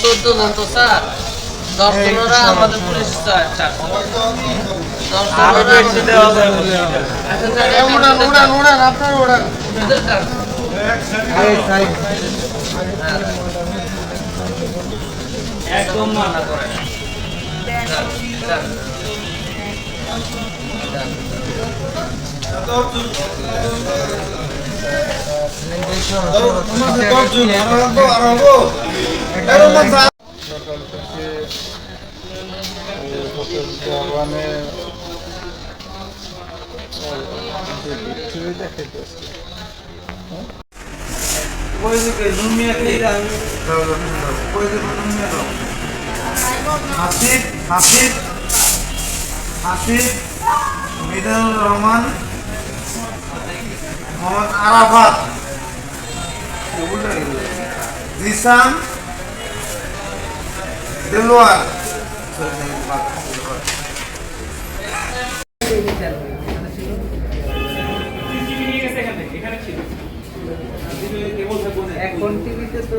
চোদ্দ জন তো স্যার আমাদের পুলিশ একদম মানা করে। সরকার থেকে ভগবানে ভিক্টোরি দেখাইতেছে হাসিফ হাসিফ মিজানুর রহমান মোহাম্মদ আরাফাত। জিসান দেলোয়ার। এখন টিভিতে তো